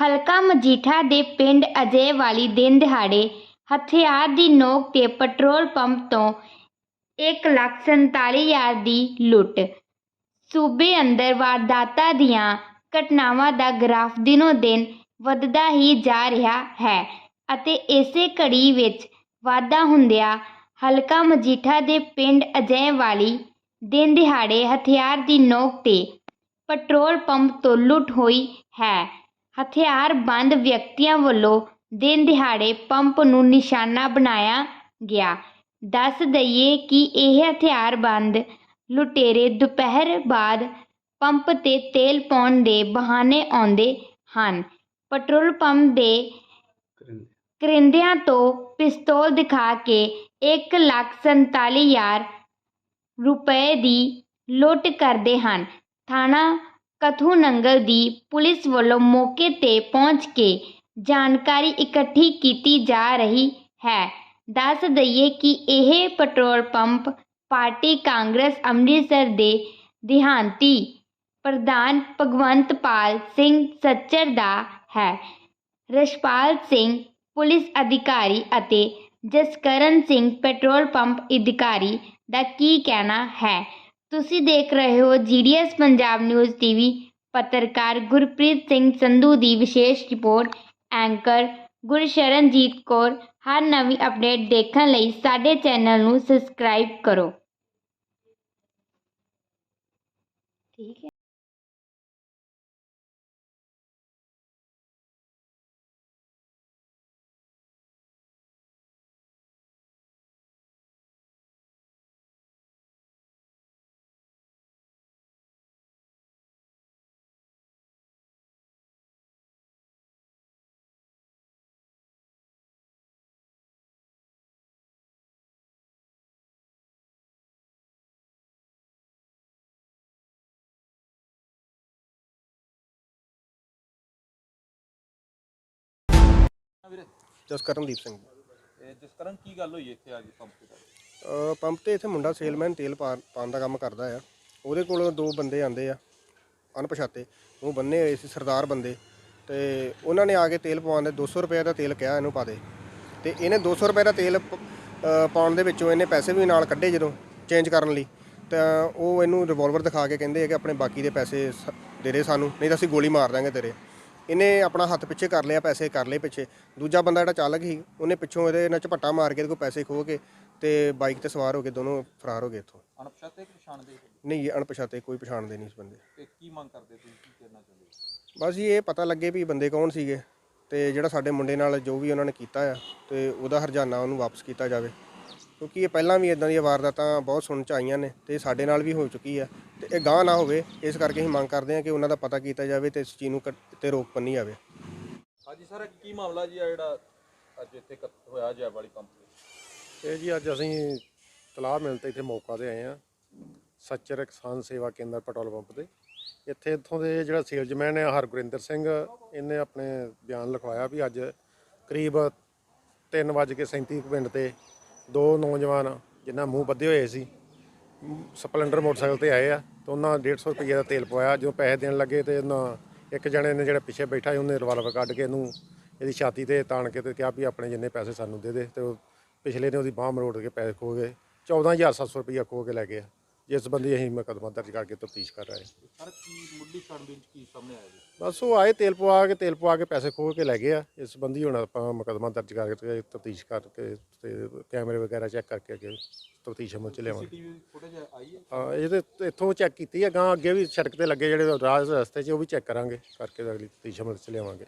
ਹਲਕਾ ਮਜੀਠਾ ਦੇ ਪਿੰਡ ਅਜੇ ਵਾਲੀ ਦਿਨ ਦਿਹਾੜੇ ਹਥਿਆਰ ਦੀ ਨੋਕ ਤੇ ਪੈਟਰੋਲ ਪੰਪ ਤੋਂ ਇੱਕ ਲੱਖ ਸੰਤਾਲੀ ਹਜ਼ਾਰ ਦੀ ਲੁੱਟ। ਸੂਬੇ ਅੰਦਰ ਵਾਰਦਾਤਾਂ ਦੀਆਂ ਘਟਨਾਵਾਂ ਦਾ ਗ੍ਰਾਫ ਦਿਨੋ ਦਿਨ ਵੱਧਦਾ ਹੀ ਜਾ ਰਿਹਾ ਹੈ ਅਤੇ ਇਸੇ ਘੜੀ ਵਿੱਚ ਵਾਧਾ ਹੁੰਦਿਆਂ ਹਲਕਾ ਮਜੀਠਾ ਦੇ ਪਿੰਡ ਅਜੇਵਾਲੀ ਦਿਨ ਦਿਹਾੜੇ ਹਥਿਆਰ ਦੀ ਨੋਕ ਤੇ ਪੈਟਰੋਲ ਪੰਪ ਤੋਂ ਲੁੱਟ ਹੋਈ ਹੈ। ਹਥਿਆਰਬੰਦ ਵਿਅਕਤੀਆਂ ਵੱਲੋਂ ਦਿਨ ਦਿਹਾੜੇ ਪੰਪ ਨੂੰ ਨਿਸ਼ਾਨਾ ਬਣਾਇਆ ਗਿਆ। ਦੱਸ ਦਈਏ ਕਿ ਇਹ ਹਥਿਆਰਬੰਦ ਲੁਟੇਰੇ ਦੁਪਹਿਰ ਬਾਅਦ ਪੰਪ ਤੇ ਤੇਲ ਪਾਉਣ ਦੇ ਬਹਾਨੇ ਆਉਂਦੇ ਹਨ। ਪੈਟਰੋਲ ਪੰਪ ਦੇ ਕਰਿੰਦਿਆਂ ਤੋਂ ਪਿਸਤੌਲ ਦਿਖਾ ਕੇ ਇੱਕ ਲੱਖ ਸੰਤਾਲੀ ਹਜ਼ਾਰ ਰੁਪਏ ਦੀ ਲੁੱਟ ਕਰਦੇ ਹਨ। ਥਾਣਾ ਕਥੂ ਨੰਗਲ ਦੀ ਪੁਲਿਸ ਵੱਲੋਂ ਮੌਕੇ ਤੇ ਪਹੁੰਚ ਕੇ ਜਾਣਕਾਰੀ ਇਕੱਠੀ ਕੀਤੀ ਜਾ ਰਹੀ ਹੈ। ਦੱਸ ਦਈਏ ਕਿ ਇਹ petrol pump party Congress Amritsar ਦੇ ਦਿਹਾਂਤੀ ਪ੍ਰਧਾਨ ਭਗਵੰਤਪਾਲ ਸਿੰਘ ਸੱਚਰ ਦਾ ਹੈ। ਰਸ਼ਪਾਲ ਸਿੰਘ, ਪੁਲਿਸ ਅਧਿਕਾਰੀ ਅਤੇ ਜਸਕਰਨ ਸਿੰਘ ਪੈਟਰੋਲ ਪੰਪ ਅਧਿਕਾਰੀ ਦਾ ਕੀ ਕਹਿਣਾ ਹੈ? ਤੁਸੀਂ ਦੇਖ ਰਹੇ ਹੋ ਜੀਡੀਐਸ ਪੰਜਾਬ ਨਿਊਜ਼ ਟੀਵੀ ਪੱਤਰਕਾਰ ਗੁਰਪ੍ਰੀਤ ਸਿੰਘ ਸੰਧੂ ਦੀ ਵਿਸ਼ੇਸ਼ ਰਿਪੋਰਟ, ਐਂਕਰ ਗੁਰਸ਼ਰਨਜੀਤ ਕੌਰ। ਹਰ ਨਵੀਂ ਅਪਡੇਟ ਦੇਖਣ ਲਈ ਸਾਡੇ ਚੈਨਲ ਨੂੰ ਸਬਸਕ੍ਰਾਈਬ ਕਰੋ। ਠੀਕ ਹੈ। ਵੀਰੇ? ਜਸਕਰਨਦੀਪ ਸਿੰਘ ਇਹ ਜਿਸ ਕਰਨ ਕੀ ਗੱਲ ਹੋਈ ਇੱਥੇ ਅੱਜ ਪੰਪ ਤੇ? ਅ, ਪੰਪ ਤੇ ਇੱਥੇ ਮੁੰਡਾ ਸੇਲਮੈਨ ਤੇਲ ਪਾ- ਪਾਉਣ ਦਾ ਕੰਮ ਕਰਦਾ ਆ। ਉਹਦੇ ਕੋਲ ਦੋ ਬੰਦੇ ਆਂਦੇ ਆ ਅਣਪਛਾਤੇ। ਉਹ ਬੰਨੇ ਹੋਏ ਸੀ ਸਰਦਾਰ ਬੰਦੇ। ਤੇ ਉਹਨਾਂ ਨੇ ਆ ਕੇ ਤੇਲ ਪਵਾਉਣ ਦੇ 200 ਰੁਪਏ ਦਾ ਤੇਲ ਕਿਹਾ ਇਹਨੂੰ ਪਾ ਦੇ। ਤੇ ਇਹਨੇ 200 ਰੁਪਏ ਦਾ ਤੇਲ ਪ- ਅ, ਪਾਉਣ ਦੇ ਵਿੱਚੋਂ ਇਹਨੇ ਪੈਸੇ ਵੀ ਨਾਲ ਕੱਢੇ ਜਦੋਂ ਚੇਂਜ ਕਰਨ ਲਈ। ਤਾਂ ਉਹ ਇਹਨੂੰ ਰਿਵਾਲਵਰ ਦਿਖਾ ਕੇ ਕਹਿੰਦੇ ਆ ਕਿ ਆਪਣੇ ਬਾਕੀ ਦੇ ਪੈਸੇ ਸ- ਦੇ ਦੇ ਸਾਨੂੰ ਨਹੀਂ ਤਾਂ ਅਸੀਂ ਗੋਲੀ ਮਾਰ ਦਾਂਗੇ ਤੇਰੇ। ਇਹਨੇ ਆਪਣਾ ਹੱਥ ਪਿੱਛੇ ਕਰ ਲਿਆ ਪੈਸੇ ਕਰ ਲਏ ਪਿੱਛੇ। ਦੂਜਾ ਬੰਦਾ ਜਿਹੜਾ ਚਾਲਕ ਸੀ ਉਹਨੇ ਪਿੱਛੋਂ ਇਹਦੇ ਨਾਲ ਝਪੱਟਾ ਮਾਰ ਕੇ ਇਹਦੇ ਕੋਲ ਪੈਸੇ ਖੋਹ ਕੇ ਤੇ ਬਾਈਕ ਤੇ ਸਵਾਰ ਹੋ ਕੇ ਦੋਨੋਂ ਫਰਾਰ ਹੋ ਗਏ ਇੱਥੋਂ। ਅਣਪਛਾਤੇ ਕਿ ਪਛਾਣ ਦੇ ਨਹੀਂ ਜੀ, ਅਣਪਛਾਤੇ ਕੋਈ ਪਛਾਣਦੇ ਨਹੀਂ ਇਸ ਬੰਦੇ। ਤੇ ਕੀ ਮੰਗ ਕਰਦੇ ਤੁਸੀਂ? ਕੀ ਕਰਨਾ ਚਾਹੁੰਦੇ ਹੋ? ਬਸ ਜੀ ਇਹ ਪਤਾ ਲੱਗੇ ਵੀ ਬੰਦੇ ਕੌਣ ਸੀਗੇ ਤੇ ਜਿਹੜਾ ਸਾਡੇ ਮੁੰਡੇ ਨਾਲ ਜੋ ਵੀ ਉਹਨਾਂ ਨੇ ਕੀਤਾ ਆ ਤੇ ਉਹਦਾ ਹਰਜਾਨਾ ਉਹਨੂੰ ਵਾਪਸ ਕੀਤਾ ਜਾਵੇ। ਕਿਉਂਕਿ ਇਹ ਪਹਿਲਾਂ ਵੀ ਇਦਾਂ ਦੀਆਂ ਵਾਰਦਾਤਾਂ ਬਹੁਤ ਸੁਣਨ ਚ ਆਈਆਂ ਨੇ ਤੇ ਸਾਡੇ ਨਾਲ ਵੀ ਹੋ ਚੁੱਕੀ ਆ ਤੇ ਇਹ ਗਾਂ ਨਾ ਹੋਵੇ ਇਸ ਕਰਕੇ ਅਸੀਂ ਮੰਗ ਕਰਦੇ ਹਾਂ ਕਿ ਉਹਨਾਂ ਦਾ ਪਤਾ ਕੀਤਾ ਜਾਵੇ ਤੇ ਇਸ ਚੀਜ਼ ਨੂੰ ਕੱਟ- ਤੇ ਰੋਕ ਪੰਨੀ ਜਾਵੇ ਹਾਂਜੀ ਸਰ ਕੀ ਮਾਮਲਾ ਜੀ ਆ ਜਿਹੜਾ ਅੱਜ ਇੱਥੇ ਕਤ ਹੋਇਆ ਜੈ ਵਾਲੀ ਪੰਪ ਤੇ ਇਹ ਜੀ ਅੱਜ ਅਸੀਂ ਤਲਾਹ ਮਿਲ ਤੇ ਇੱਥੇ ਮੌਕਾ ਤੇ ਆਏ ਆ ਸੱਚਰ ਕਿਸਾਨ ਸੇਵਾ ਕੇਂਦਰ ਪੈਟਰੋਲ ਪੰਪ ਤੇ। ਇੱਥੇ ਇੱਥੋਂ ਦੇ ਜਿਹੜਾ ਸੇਲਜ਼ਮੈਨ ਹੈ ਹਰਗੁਰਿੰਦਰ ਸਿੰਘ ਇਹਨੇ ਆਪਣੇ ਬਿਆਨ ਲਿਖਵਾਇਆ ਵੀ ਅੱਜ ਕਰੀਬ 3:37 ਪਿੰਡ ਤੇ ਦੋ ਨੌਜਵਾਨ ਜਿਨ੍ਹਾਂ ਮੂੰਹ ਬੱਧੇ ਹੋਏ ਸੀ, ਸਪਲੈਂਡਰ ਮੋਟਰਸਾਈਕਲ ਤੇ ਆਏ ਆ ਤੇ ਉਹਨਾਂ 150 ਰੁਪਏ ਦਾ ਤੇਲ ਪਵਾਇਆ। ਜਦੋਂ ਪੈਸੇ ਦੇਣ ਲੱਗੇ ਤੇ ਉਹਨਾਂ ਇੱਕ ਜਣੇ ਨੇ ਜਿਹੜਾ ਪਿੱਛੇ ਬੈਠਾ ਸੀ, ਉਹਨੇ ਰਿਵਾਲਵਰ ਕੱਢ ਕੇ ਇਹਨੂੰ ਇਹਦੀ ਛਾਤੀ ਤੇ ਤਾਣ ਕੇ ਤੇ ਕਿਹਾ ਵੀ ਆਪਣੇ ਜਿੰਨੇ ਪੈਸੇ ਸਾਨੂੰ ਦੇ ਦੇ ਤੇ ਉਹ ਪਿਛਲੇ ਨੇ ਉਹਦੀ ਬਾਹ ਮਰੋੜ ਕੇ ਪੈਸੇ ਖੋ ਗਏ। 14700 ਰੁਪਇਆ ਖੋ ਕੇ ਲੈ ਗਏ ਜਿਸ ਬੰਦੀ ਅਸੀਂ ਮੁਕੱਦਮਾ ਦਰਜ ਕਰਕੇ ਤਫਤੀਸ਼ ਕਰ ਰਹੇ ਹਾਂ। ਸਰ ਕੀ ਮੁੱਢਲੀ ਛਾਣਬੀਨ ਚ ਕੀ ਸਾਹਮਣੇ ਆਇਆ ਜੀ? ਬਸ ਉਹ ਆਏ ਤੇਲ ਪਵਾ ਕੇ ਤੇਲ ਪਵਾ ਕੇ ਪੈਸੇ ਖੋ ਕੇ ਲੈ ਗਏ ਆ। ਇਸ ਸੰਬੰਧੀ ਹੁਣ ਆਪਾਂ ਮੁਕੱਦਮਾ ਦਰਜ ਕਰਕੇ ਤਫਤੀਸ਼ ਕਰਕੇ ਤੇ ਕੈਮਰੇ ਵਗੈਰਾ ਚੈੱਕ ਕਰਕੇ ਅੱਗੇ ਤਫਤੀਸ਼ ਅਮਲ ਚ ਲਿਆਵਾਂਗੇ। ਟੀਵੀ ਫੁਟੇਜ ਆਈ ਹੈ? ਇੱਥੋਂ ਚੈੱਕ ਕੀਤੀ ਹੈ ਗਾਂ ਅੱਗੇ ਵੀ ਸੜਕ ਤੇ ਲੱਗੇ ਜਿਹੜੇ ਰਾਹ ਰਸਤੇ 'ਚ ਉਹ ਵੀ ਚੈੱਕ ਕਰਾਂਗੇ ਕਰਕੇ ਅਗਲੀ ਤਫਤੀਸ਼ ਅਮਲ ਚ ਲਿਆਵਾਂਗੇ।